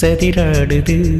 சதிராடுது.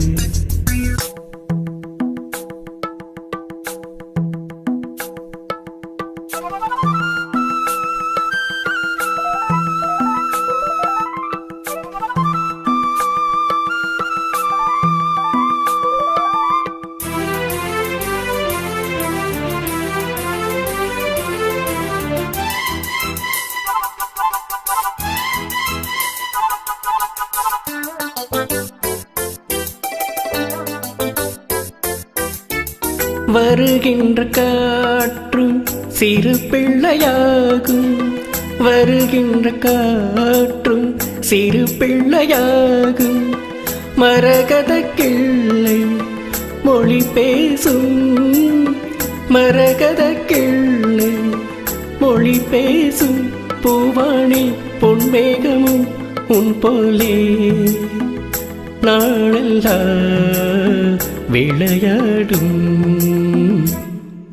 வருகின்ற காற்றும் சிறு பிள்ளையாகும். வருகின்ற காற்றும் சிறு பிள்ளையாகும். மரகத கிள்ளை மொழி பேசும். மரகத கிள்ளை மொழி பேசும். பூவாணி பொன்மேகமும் உன் போலே. நாளெல்லாம் விளையாடும்.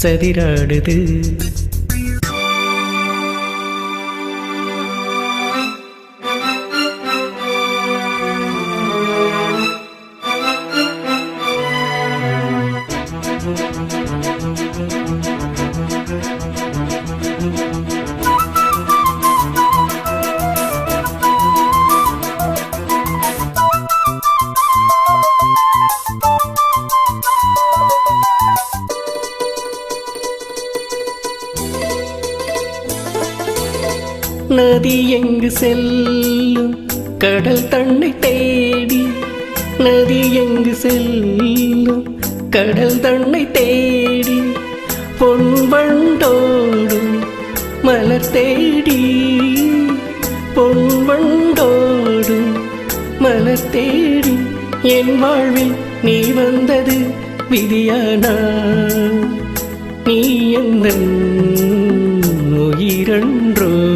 சதிராடுது. நதி எங்கு செல்லும்? கடல் தன்னை தேடி நதி எங்கு செல்லும்? கடல் தன்னை தேடி பொன் வண்டோடும் மலர் தேடி பொன் வண்டோடும் மலர் தேடி என் வாழ்வில் நீ வந்தது விதியானா? நீ எந்த உயிரன்றோ?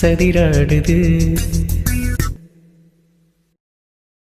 சதிராடுது.